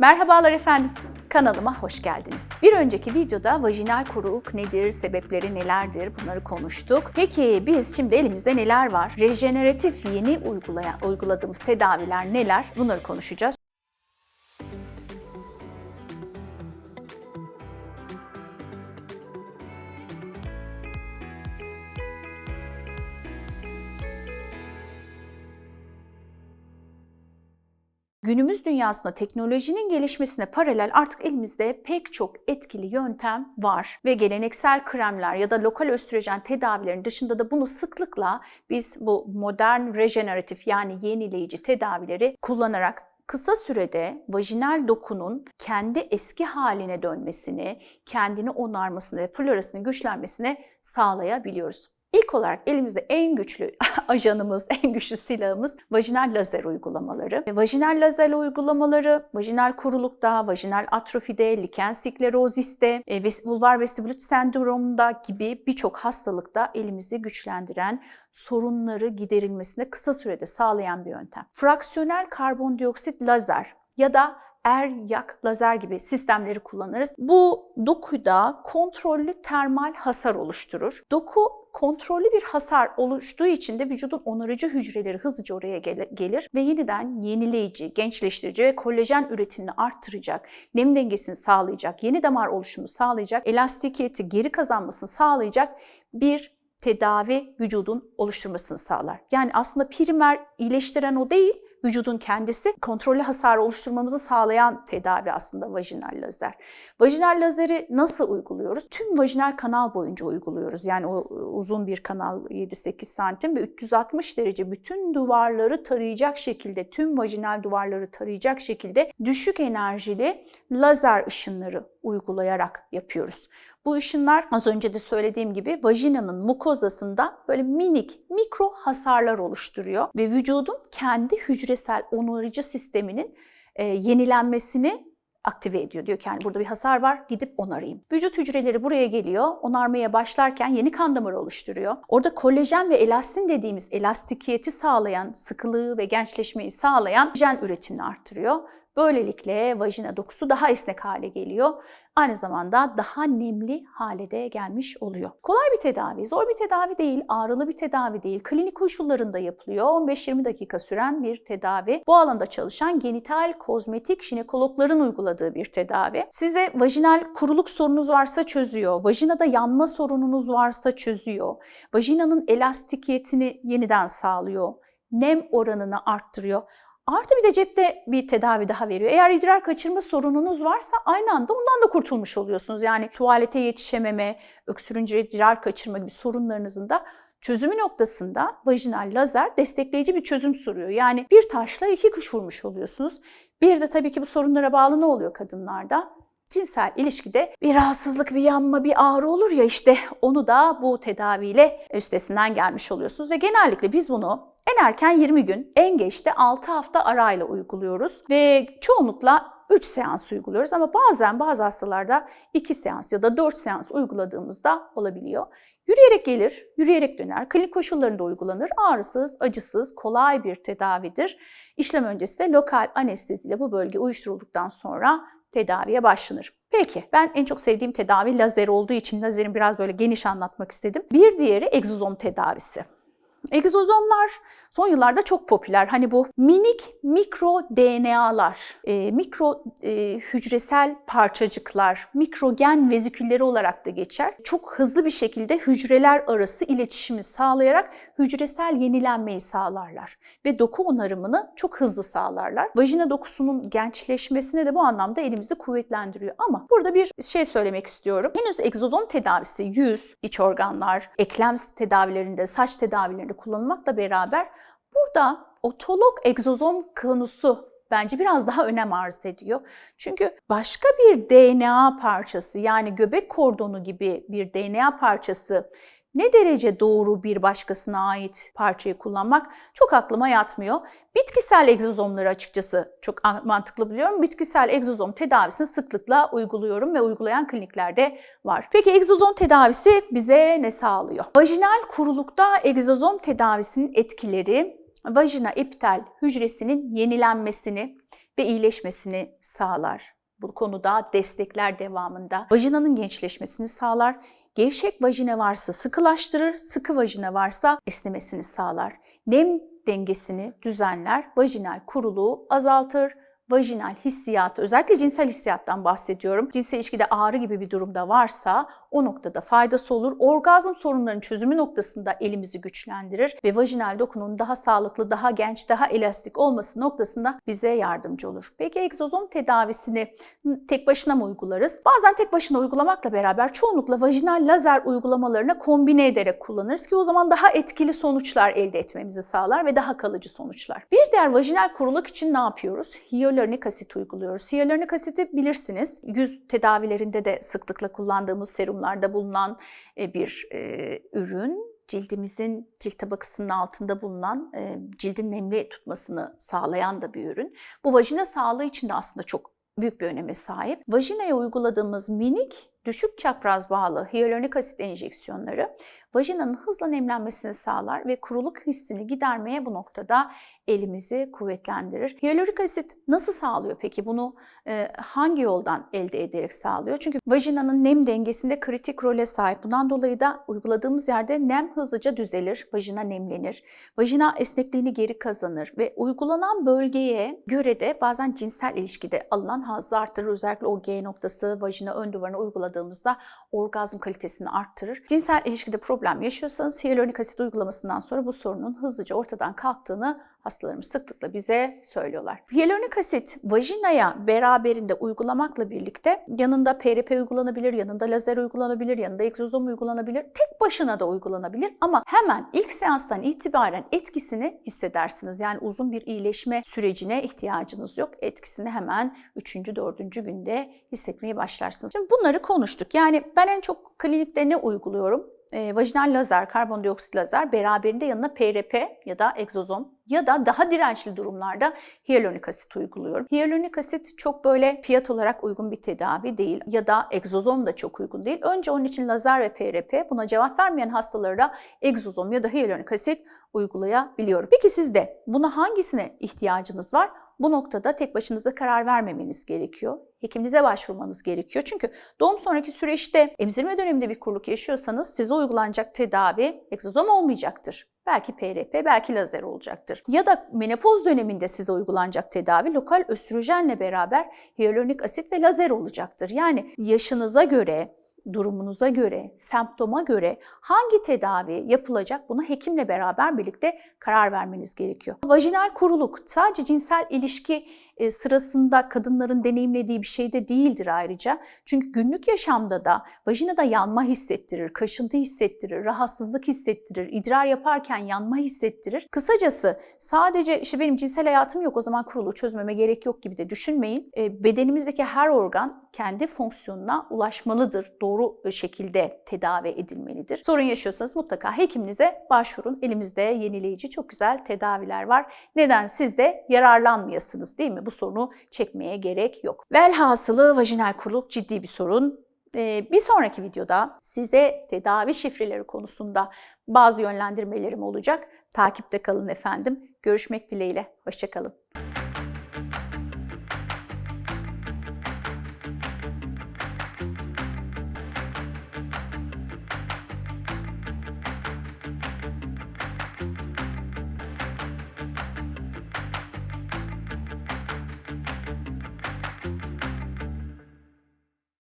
Merhabalar efendim. Kanalıma hoş geldiniz. Bir önceki videoda vajinal kuruluk nedir, sebepleri nelerdir bunları konuştuk. Peki biz şimdi elimizde neler var? Rejeneratif yeni uygulayan, uyguladığımız tedaviler neler? Bunları konuşacağız. Günümüz dünyasında teknolojinin gelişmesine paralel artık elimizde pek çok etkili yöntem var ve geleneksel kremler ya da lokal östrojen tedavilerin dışında da bunu sıklıkla biz bu modern rejeneratif yani yenileyici tedavileri kullanarak kısa sürede vajinal dokunun kendi eski haline dönmesini, kendini onarmasını ve florasının güçlenmesini sağlayabiliyoruz. İlk olarak elimizde en güçlü ajanımız, en güçlü silahımız vajinal lazer uygulamaları. Ve Vajinal lazer uygulamaları vajinal kurulukta, vajinal atrofide, liken skleroziste, e, vulvar vestibülit sendromunda gibi birçok hastalıkta elimizi güçlendiren, sorunları giderilmesine kısa sürede sağlayan bir yöntem. Fraksiyonel karbondioksit lazer ya da er yak lazer gibi sistemleri kullanırız. Bu dokuda kontrollü termal hasar oluşturur. Doku kontrollü bir hasar oluştuğu için de vücudun onarıcı hücreleri hızlıca oraya gelir ve yeniden yenileyici, gençleştirici ve kolajen üretimini arttıracak, nem dengesini sağlayacak, yeni damar oluşumunu sağlayacak, elastikiyeti geri kazanmasını sağlayacak bir tedavi vücudun oluşturmasını sağlar. Yani aslında primer iyileştiren o değil, vücudun kendisi kontrollü hasar oluşturmamızı sağlayan tedavi aslında vajinal lazer. Vajinal lazeri nasıl uyguluyoruz? Tüm vajinal kanal boyunca uyguluyoruz. Yani o uzun bir kanal 7-8 santim ve 360 derece bütün duvarları tarayacak şekilde, tüm vajinal duvarları tarayacak şekilde düşük enerjili lazer ışınları uygulayarak yapıyoruz. Bu ışınlar az önce de söylediğim gibi vajinanın mukozasında böyle minik, mikro hasarlar oluşturuyor ve vücudun kendi hücresel onarıcı sisteminin e, yenilenmesini aktive ediyor. Diyor ki yani burada bir hasar var gidip onarayım. Vücut hücreleri buraya geliyor. Onarmaya başlarken yeni kan damarı oluşturuyor. Orada kolajen ve elastin dediğimiz elastikiyeti sağlayan, sıkılığı ve gençleşmeyi sağlayan kolajen üretimini arttırıyor. Böylelikle vajina dokusu daha esnek hale geliyor. Aynı zamanda daha nemli hale de gelmiş oluyor. Kolay bir tedavi, zor bir tedavi değil, ağrılı bir tedavi değil. Klinik koşullarında yapılıyor. 15-20 dakika süren bir tedavi. Bu alanda çalışan genital kozmetik jinekologların uyguladığı bir tedavi. Size vajinal kuruluk sorununuz varsa çözüyor. Vajinada yanma sorununuz varsa çözüyor. Vajinanın elastikiyetini yeniden sağlıyor. Nem oranını arttırıyor. Artı bir de cepte bir tedavi daha veriyor. Eğer idrar kaçırma sorununuz varsa aynı anda ondan da kurtulmuş oluyorsunuz. Yani tuvalete yetişememe, öksürünce idrar kaçırma gibi sorunlarınızın da çözümü noktasında vajinal lazer destekleyici bir çözüm sunuyor. Yani bir taşla iki kuş vurmuş oluyorsunuz. Bir de tabii ki bu sorunlara bağlı ne oluyor kadınlarda? Cinsel ilişkide bir rahatsızlık, bir yanma, bir ağrı olur ya işte onu da bu tedaviyle üstesinden gelmiş oluyorsunuz. Ve genellikle biz bunu en erken 20 gün, en geç de 6 hafta arayla uyguluyoruz. Ve çoğunlukla 3 seans uyguluyoruz ama bazen bazı hastalarda 2 seans ya da 4 seans uyguladığımızda olabiliyor. Yürüyerek gelir, yürüyerek döner. Klinik koşullarında uygulanır. Ağrısız, acısız, kolay bir tedavidir. İşlem öncesi de lokal anesteziyle bu bölge uyuşturulduktan sonra tedaviye başlanır. Peki ben en çok sevdiğim tedavi lazer olduğu için lazerin biraz böyle geniş anlatmak istedim. Bir diğeri egzozom tedavisi. Egzozomlar son yıllarda çok popüler. Hani bu minik mikro DNA'lar, e, mikro e, hücresel parçacıklar, mikrogen vezikülleri olarak da geçer. Çok hızlı bir şekilde hücreler arası iletişimi sağlayarak hücresel yenilenmeyi sağlarlar ve doku onarımını çok hızlı sağlarlar. Vajina dokusunun gençleşmesine de bu anlamda elimizi kuvvetlendiriyor. Ama burada bir şey söylemek istiyorum. Henüz egzozom tedavisi yüz, iç organlar, eklem tedavilerinde, saç tedavilerinde kullanılmakla beraber burada otolog egzozom konusu bence biraz daha önem arz ediyor. Çünkü başka bir DNA parçası yani göbek kordonu gibi bir DNA parçası ne derece doğru bir başkasına ait parçayı kullanmak çok aklıma yatmıyor. Bitkisel egzozomları açıkçası çok mantıklı buluyorum. Bitkisel egzozom tedavisini sıklıkla uyguluyorum ve uygulayan kliniklerde var. Peki egzozom tedavisi bize ne sağlıyor? Vajinal kurulukta egzozom tedavisinin etkileri vajina epitel hücresinin yenilenmesini ve iyileşmesini sağlar. Bu konuda destekler devamında. Vajinanın gençleşmesini sağlar. Gevşek vajina varsa sıkılaştırır, sıkı vajina varsa esnemesini sağlar. Nem dengesini düzenler, vajinal kuruluğu azaltır, vajinal hissiyatı, özellikle cinsel hissiyattan bahsediyorum. Cinsel ilişkide ağrı gibi bir durumda varsa o noktada faydası olur. Orgazm sorunlarının çözümü noktasında elimizi güçlendirir ve vajinal dokunun daha sağlıklı, daha genç, daha elastik olması noktasında bize yardımcı olur. Peki egzozom tedavisini tek başına mı uygularız? Bazen tek başına uygulamakla beraber çoğunlukla vajinal lazer uygulamalarına kombine ederek kullanırız ki o zaman daha etkili sonuçlar elde etmemizi sağlar ve daha kalıcı sonuçlar. Bir diğer vajinal kuruluk için ne yapıyoruz? Hyaluronik asit uyguluyoruz. Hyaluronik asiti bilirsiniz yüz tedavilerinde de sıklıkla kullandığımız serumlarda bulunan e, bir e, ürün cildimizin cilt tabakasının altında bulunan e, cildin nemli tutmasını sağlayan da bir ürün. Bu vajina sağlığı için de aslında çok büyük bir öneme sahip. Vajinaya uyguladığımız minik düşük çapraz bağlı hyaluronik asit enjeksiyonları vajinanın hızla nemlenmesini sağlar ve kuruluk hissini gidermeye bu noktada elimizi kuvvetlendirir. Hyaluronik asit nasıl sağlıyor peki? Bunu e, hangi yoldan elde ederek sağlıyor? Çünkü vajinanın nem dengesinde kritik role sahip. Bundan dolayı da uyguladığımız yerde nem hızlıca düzelir, vajina nemlenir. Vajina esnekliğini geri kazanır ve uygulanan bölgeye göre de bazen cinsel ilişkide alınan hazzı arttırır. Özellikle o G noktası vajina ön duvarına uyguladığımızda orgazm kalitesini arttırır. Cinsel ilişkide problem yaşıyorsanız hyaluronik asit uygulamasından sonra bu sorunun hızlıca ortadan kalktığını hastalarımız sıklıkla bize söylüyorlar. Hyaluronik asit vajinaya beraberinde uygulamakla birlikte yanında PRP uygulanabilir, yanında lazer uygulanabilir, yanında egzozom uygulanabilir, tek başına da uygulanabilir ama hemen ilk seanstan itibaren etkisini hissedersiniz. Yani uzun bir iyileşme sürecine ihtiyacınız yok. Etkisini hemen 3. 4. günde hissetmeye başlarsınız. Şimdi bunları konuştuk. Yani ben en çok klinikte ne uyguluyorum? E, vajinal lazer, karbondioksit lazer beraberinde yanına PRP ya da egzozom ya da daha dirençli durumlarda hyaluronik asit uyguluyorum. Hyaluronik asit çok böyle fiyat olarak uygun bir tedavi değil ya da egzozom da çok uygun değil. Önce onun için lazer ve PRP buna cevap vermeyen hastalara egzozom ya da hyaluronik asit uygulayabiliyorum. Peki sizde buna hangisine ihtiyacınız var? Bu noktada tek başınıza karar vermemeniz gerekiyor. Hekiminize başvurmanız gerekiyor. Çünkü doğum sonraki süreçte emzirme döneminde bir kuruluk yaşıyorsanız size uygulanacak tedavi egzozom olmayacaktır. Belki PRP, belki lazer olacaktır. Ya da menopoz döneminde size uygulanacak tedavi lokal östrojenle beraber hyaluronik asit ve lazer olacaktır. Yani yaşınıza göre, durumunuza göre, semptoma göre hangi tedavi yapılacak buna hekimle beraber birlikte karar vermeniz gerekiyor. Vajinal kuruluk sadece cinsel ilişki e, sırasında kadınların deneyimlediği bir şey de değildir ayrıca. Çünkü günlük yaşamda da vajinada yanma hissettirir, kaşıntı hissettirir, rahatsızlık hissettirir, idrar yaparken yanma hissettirir. Kısacası sadece işte benim cinsel hayatım yok o zaman kuruluğu çözmeme gerek yok gibi de düşünmeyin. E, bedenimizdeki her organ kendi fonksiyonuna ulaşmalıdır. Doğru şekilde tedavi edilmelidir. Sorun yaşıyorsanız mutlaka hekiminize başvurun. Elimizde yenileyici çok güzel tedaviler var. Neden siz de yararlanmayasınız değil mi? Bu sorunu çekmeye gerek yok. Velhasılı vajinal kuruluk ciddi bir sorun. Ee, bir sonraki videoda size tedavi şifreleri konusunda bazı yönlendirmelerim olacak. Takipte kalın efendim. Görüşmek dileğiyle. Hoşçakalın.